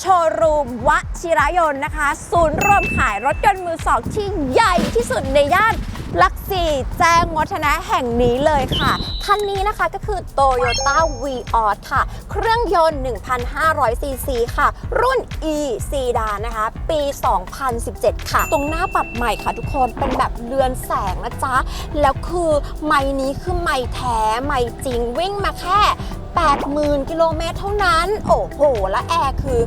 โชว์รูมวชิรยนต์นะคะ ศูนย์รวมขายรถยนต์มือสองที่ใหญ่ที่สุดในย่านลักซี่แจ้งวัฒนะแห่งนี้เลยค่ะคันนี้นะคะก็คือ Toyota v ีออค่ะ เครื่องยนต์ 1,500 ซีซีค่ะ รุ่น e ซีดานนะคะ ปี 2017 ค่ะ ตรงหน้าปรับใหม่ค่ะทุกคนเป็นแบบเรือนแสงนะจ๊ะ แล้วคือไม้นี้คือไม้แท้ไม้จริงวิ่งมาแค่ 80,000 กิโลเมตรเท่านั้น โอ้โห และแอร์คือ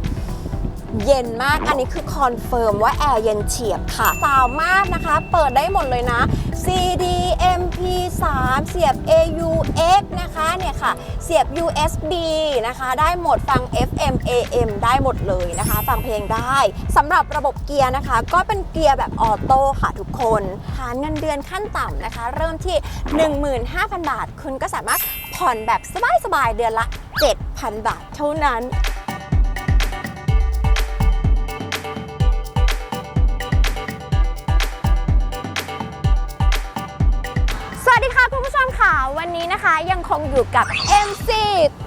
เย็นมาก อันนี้คือคอนเฟิร์มว่าแอร์เย็นเฉียบค่ะ สาวมากนะคะ เปิดได้หมดเลยนะ CD MP3 เสียบ AUX นะคะเนี่ยค่ะ เสียบ USB นะคะ ได้หมดฟัง FM AM ได้หมดเลยนะคะ ฟังเพลงได้สำหรับระบบเกียร์นะคะ ก็เป็นเกียร์แบบออโต้ค่ะทุกคนฐานเงินเดือนขั้นต่ำนะคะ เริ่มที่ 15,000 บาท คุณก็สามารถผ่อนแบบสบายๆเดือนละ 7,000 บาทเท่านั้น วัสดีค่ะคุณผู้ชมค่ะ วันนี้นะคะยังคงอยู่กับ MC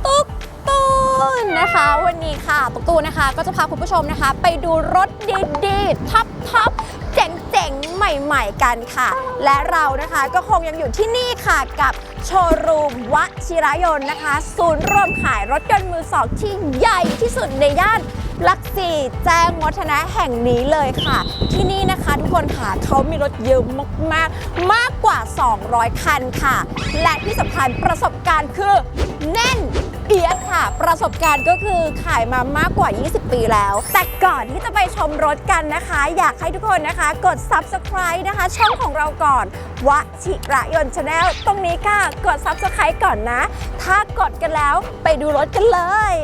ตุ๊กตูนนะคะ วันนี้ค่ะตุ๊กตูนนะคะ ก็จะพาคุณผู้ชมนะคะ ไปดูรถดีๆท็อปท็อปเจ๋งๆ ใหม่ๆ กันค่ะ และเรานะคะก็คงยังอยู่ที่นี่ค่ะกับโชว์รูมวชิรยนต์นะคะ ศูนย์รวมขายรถยนต์มือสองที่ใหญ่ที่สุดในย่านลักซี่แจ้งวัฒนะแห่งนี้เลยค่ะ ที่นี่นะคะทุกคนค่ะเขามีรถเยอะมากๆ มากกว่า 200 คันค่ะ และที่สำคัญประสบการณ์คือแน่นเอียดค่ะ ประสบการณ์ก็คือขายมามากกว่า 20 ปีแล้ว แต่ก่อนที่จะไปชมรถกันนะคะ อยากให้ทุกคนนะคะ กด subscribe นะคะ ช่องของเราก่อนวชิระยนต์ชาแนลตรงนี้ค่ะกด subscribe ก่อนนะ ถ้ากดกันแล้วไปดูรถกันเลย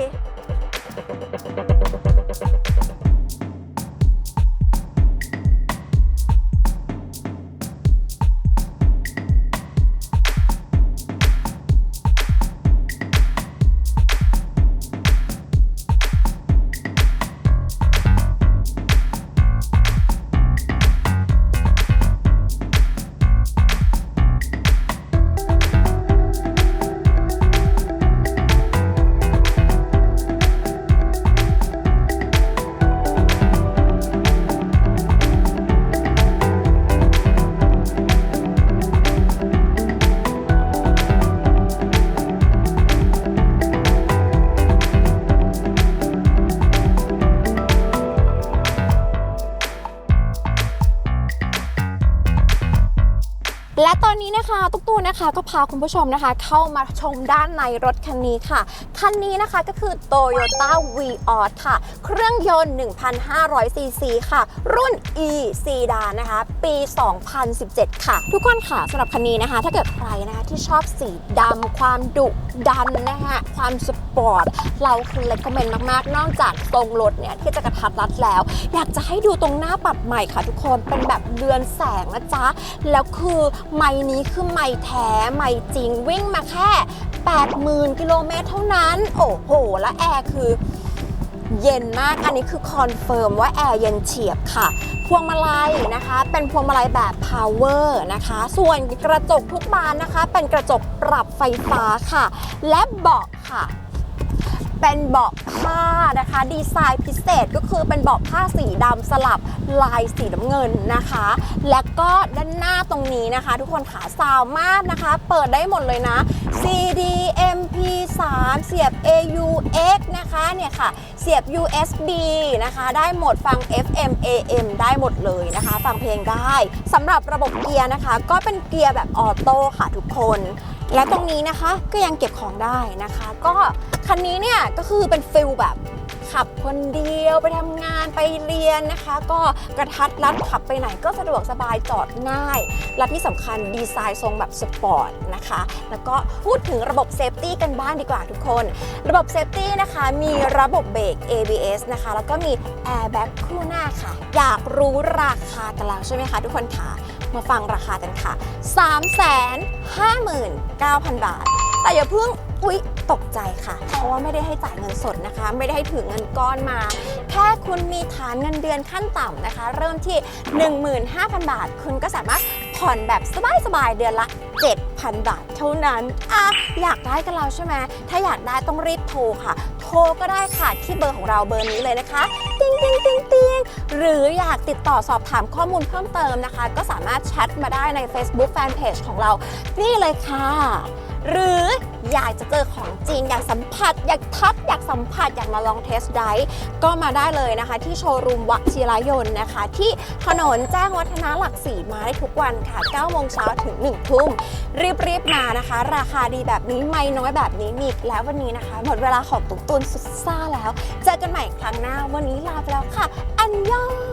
ตอนนี้นะคะตุ๊กตูนนะคะก็พาคุณผู้ชมนะคะ เข้ามาชมด้านในรถคันนี้ค่ะ คันนี้นะคะก็คือ Toyota v ีออค่ะ เครื่องยนต์ 1,500 ซีซีค่ะ รุ่น e ซีดานนะคะ ปี 2017 ค่ะ ทุกคนค่ะสำหรับคันนี้นะคะ ถ้าเกิดใครนะคะที่ชอบสีดำความดุดันนะคะความสปอร์ตเราคือเล c ก m เมนต์มากๆ นอกจากทรงรถเนี่ยที่จะกระทัดรัดแล้ว อยากจะให้ดูตรงหน้าปรับใหม่ค่ะ ทุกคนเป็นแบบเรือนแสงนะจ๊ะแล้วคือไม้นี้คือไม้แท้ไม้จริงวิ่งมาแค่ 80,000 กิโลเมตรเท่านั้น โอ้โห และแอร์คือเย็นมาก อันนี้คือคอนเฟิร์มว่าแอร์เย็นเฉียบค่ะ พวงมาลัยนะคะ เป็นพวงมาลัยแบบ power นะคะ ส่วนกระจกทุกบานนะคะ เป็นกระจกปรับไฟฟ้าค่ะ และเบาะค่ะ เป็นเบาะผ้านะคะ ดีไซน์พิเศษก็คือเป็นเบาะผ้าสีดำสลับลายสีน้ำเงินนะคะ และก็ด้านหน้าตรงนี้นะคะ ทุกคนขาซาวมากนะคะ เปิดได้หมดเลยนะ CD MP3 เสียบ AUX นะคะเนี่ยค่ะ เสียบ USB นะคะ ได้หมดฟัง FM AM ได้หมดเลยนะคะ ฟังเพลงได้สำหรับระบบเกียร์นะคะ ก็เป็นเกียร์แบบออโต้ค่ะทุกคน และตรงนี้นะคะก็ยังเก็บของได้นะคะ ก็คันนี้เนี่ยก็คือเป็นฟิลแบบขับคนเดียวไปทำงานไปเรียนนะคะ ก็กระทัดรัดขับไปไหนก็สะดวกสบายจอดง่าย และที่สำคัญดีไซน์ทรงแบบสปอร์ตนะคะ แล้วก็พูดถึงระบบเซฟตี้กันบ้างดีกว่าทุกคน ระบบเซฟตี้นะคะมีระบบเบรก ABS นะคะ แล้วก็มีแอร์แบ็กคู่หน้าค่ะ อยากรู้ราคากันแล้วใช่ไหมคะทุกคนคะ มาฟังราคากันค่ะ 359,000 บาท แต่อย่าเพิ่งอุ๊ยตกใจค่ะ เพราะว่าไม่ได้ให้จ่ายเงินสดนะคะ ไม่ได้ให้ถือเงินก้อนมา แค่คุณมีฐานเงินเดือนขั้นต่ำนะคะ เริ่มที่ 15,000 บาท คุณก็สามารถผ่อนแบบสบายๆเดือนละ 7,000 บาทเท่านั้นอะอยากได้กันแล้วใช่ไหมถ้าอยากได้ต้องรีบโทรค่ะ ทรก็ได้ค่ะที่เบอร์ของเราเบอร์นี้เลยนะคะติ๊งติ๊งติ๊งติ๊งหรืออยากติดต่อสอบถามข้อมูลเพิ่มเติมนะคะ ก็สามารถแชทมาได้ใน Facebook Fanpage ของเรา นี่เลยค่ะ หรืออยากจะเจอของจริง อยากสัมผัส อยากทัดอยากสัมผัส อยากมาลองเทสไดฟ์ก็มาได้เลยนะคะ ที่โชว์รูมวชิรยนต์นะคะ ที่ถนนแจ้งวัฒนะหลักสี่มาได้ทุกวันค่ะ9โมงเช้าถึง 1 ทุ่ม รีบๆมานะคะ ราคาดีแบบนี้ไม่น้อยแบบนี้มีอีกแล้ววันนี้นะคะ หมดเวลาของตุ๊กตุนสุดซ่าแล้ว เจอกันใหม่ครั้งหน้าวันนี้ลาไปแล้วค่ะ อันยอง